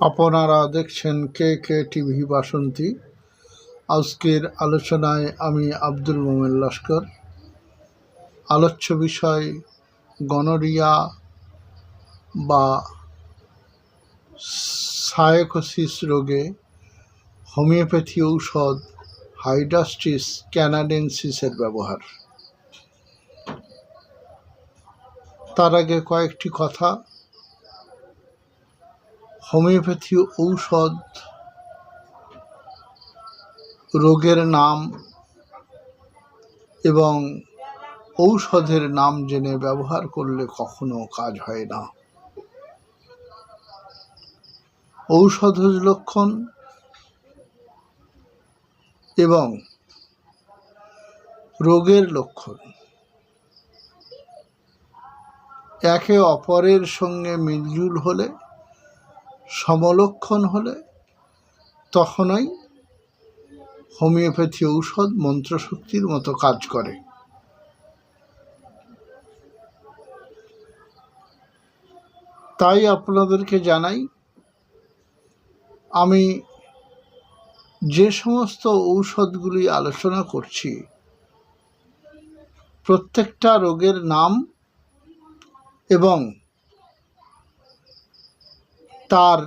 আপনারা দেখছেন কে কে টিভি বাসন্তী। আজকের আলোচনায় আমি আব্দুল মোমেন লস্কর। আলোচ্য বিষয় গনোরিয়া বা সায়কোসিস রোগে হোমিওপ্যাথি ঔষধ হাইড্রাস্টিস ক্যানাডেন্সিসের ব্যবহার। তার আগে কয়েকটি কথা। হোমিওপ্যাথি ঔষধ রোগের নাম এবং ঔষধের নাম জেনে ব্যবহার করলে কখনো কাজ হয় না। ঔষধের লক্ষণ এবং রোগের লক্ষণ। একে অপরের সঙ্গে মিলজুল হলে সমলক্ষণ হলে তখনই হোমিওপ্যাথি ঔষধ মন্ত্রশক্তির মতো কাজ করে। তাই আপনাদেরকে জানাই, আমি যে সমস্ত ঔষধগুলি আলোচনা করছি, প্রত্যেকটা রোগের নাম এবং তার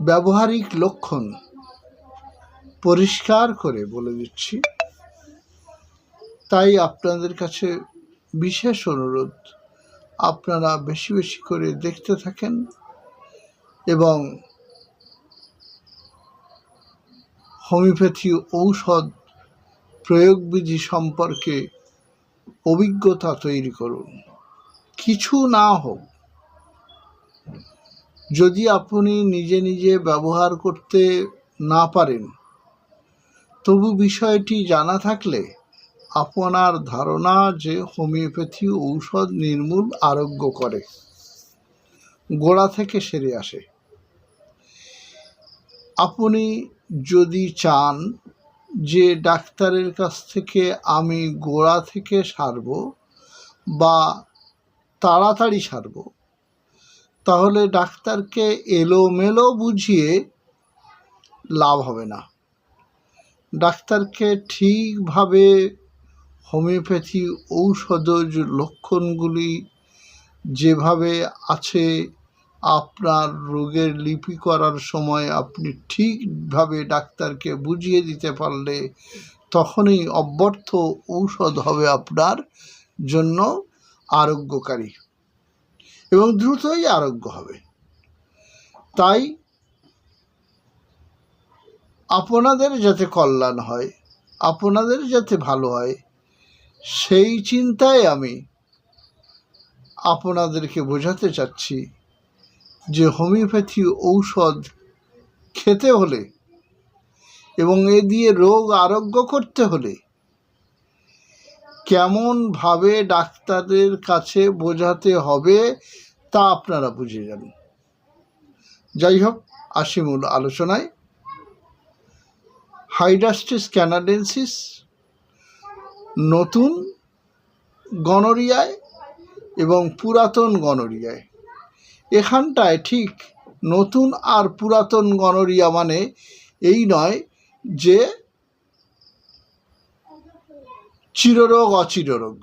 ব্যবহারিক লক্ষণ পরিষ্কার করে বলে দিচ্ছি। তাই আপনাদের কাছে বিশেষ অনুরোধ, আপনারা বেশি বেশি করে দেখতে থাকেন এবং হোমিওপ্যাথি ঔষধ প্রয়োগবিধি সম্পর্কে অভিজ্ঞতা তৈরি করুন। কিছু না হোক যদি আপনি নিজে নিজে ব্যবহার করতে না পারেন, তবু বিষয়টি জানা থাকলে আপনার ধারণা যে হোমিওপ্যাথি ঔষধ নির্মূল আরোগ্য করে। গোড়া থেকে সেরে আসে। আপনি যদি চান যে ডাক্তারের কাছ থেকে আমি গোড়া থেকে সারব বা তাড়াতাড়ি সারব তাহলে ডাক্তারকে এলোমেলো বুঝিয়ে লাভ হবে না। ডাক্তারকে ঠিকভাবে হোমিওপ্যাথি ঔষধজ লক্ষণগুলি যেভাবে আছে, আপনার রোগের লিপি করার সময় আপনি ঠিকভাবে ডাক্তারকে বুঝিয়ে দিতে পারলে তখনই অব্যর্থ ঔষধ হবে আপনার জন্য আরোগ্যকারী। এবং দ্রুতই আরোগ্য হবে। তাই আপনাদের যাতে কল্যাণ হয়, আপনাদের যাতে ভালো হয়, সেই চিন্তায় আমি আপনাদেরকে বোঝাতে চাচ্ছি যে হোমিওপ্যাথি ঔষধ খেতে হলে এবং এ দিয়ে রোগ আরোগ্য করতে হলে কেমনভাবে ডাক্তারের কাছে বোঝাতে হবে তা আপনারা বুঝে যান। যাই হোক আসি মূল আলোচনায়। হাইডাস্টিস ক্যানাডেন্সিস নতুন গনোরিয়ায় এবং পুরাতন গনোরিয়ায়। এখানটায় ঠিক নতুন আর পুরাতন গনোরিয়া মানে এই নয় যে চিররোগ, অচিররোগ।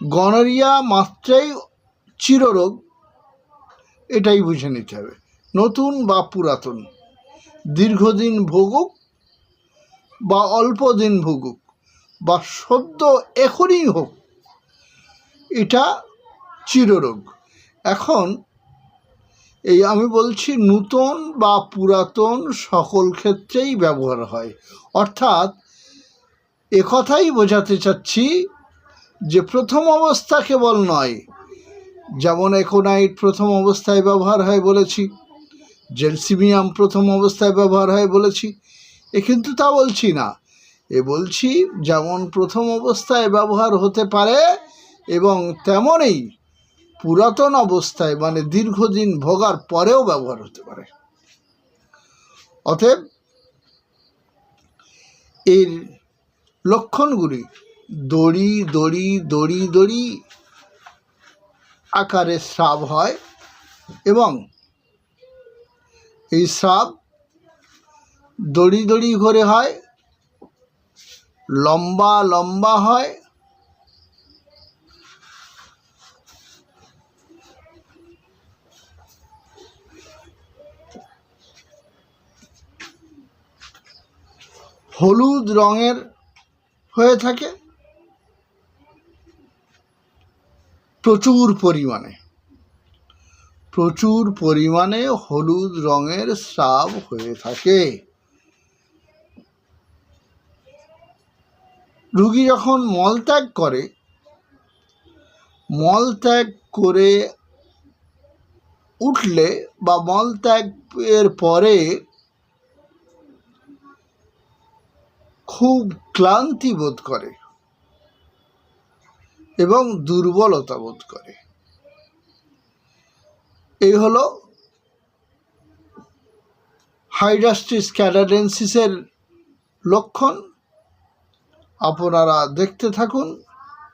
গনোরিয়া মাত্রাই চিররোগ, এটাই বুঝে নিতে হবে। নতুন বা পুরাতন, দীর্ঘদিন ভোগুক বা অল্প দিন ভোগুক বা সদ্য এখনই হোক, এটা চিররোগ। এখন এই আমি বলছি নূতন বা পুরাতন সকল ক্ষেত্রেই ব্যবহার হয়। অর্থাৎ একথাই বোঝাতে চাচ্ছি যে প্রথম অবস্থা কেবল নয়। যেমন একোনাইট প্রথম অবস্থায় ব্যবহার হয় বলেছি, জেলসিমিয়াম প্রথম অবস্থায় ব্যবহার হয় বলেছি, এ কিন্তু তা বলছি না। এ বলছি যেমন প্রথম অবস্থায় ব্যবহার হতে পারে এবং তেমনই পুরাতন অবস্থায় মানে দীর্ঘদিন ভোগার পরেও ব্যবহার হতে পারে। অতএব এর লক্ষণগুলি দড়ি দড়ি দড়ি দড়ি আকারে স্রাব হয় এবং এই স্রাব দড়ি দড়ি করে হয়, লম্বা লম্বা হয়, হলুদ রঙের হয়ে থাকে। প্রচুর পরিমাণে। প্রচুর পরিমাণে হলুদ রঙের স্রাব হয়ে থাকে। রুগী যখন মলত্যাগ করে মলত্যাগ করে উঠলে বা মলত্যাগের পরে খুব ক্লান্তি বোধ করে এবং দুর্বলতা বোধ করে। এই হলো হাইডাস্ট্রিস ক্যাডাডেন্সিসের লক্ষণ। আপনারা দেখতে থাকুন।